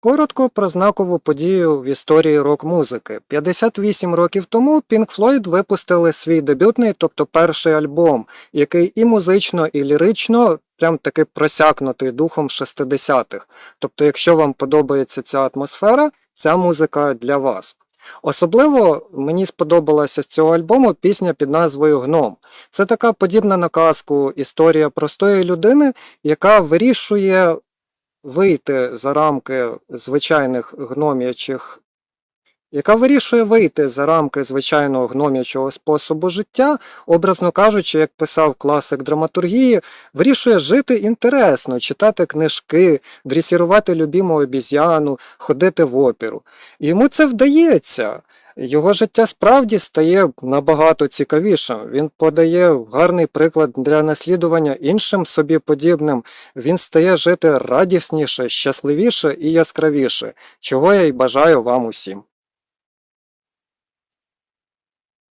Коротко про знакову подію в історії рок-музики. 58 років тому Pink Floyd випустили свій дебютний, тобто перший альбом, який і музично, і лірично прям таки просякнутий духом 60-х. Тобто, якщо вам подобається ця атмосфера, ця музика для вас. Особливо мені сподобалася з цього альбому пісня під назвою Гном. Це така подібна на казку історія простої людини, яка вирішує вийти за рамки звичайних гном'ячих, яка вирішує вийти за рамки звичайного гном'ячого способу життя, образно кажучи, як писав класик драматургії, вирішує жити інтересно, читати книжки, дресірувати любіму обіз'яну, ходити в оперу. І йому це вдається. Його життя справді стає набагато цікавішим. Він подає гарний приклад для наслідування іншим собі подібним. Він стає жити радісніше, щасливіше і яскравіше, чого я й бажаю вам усім.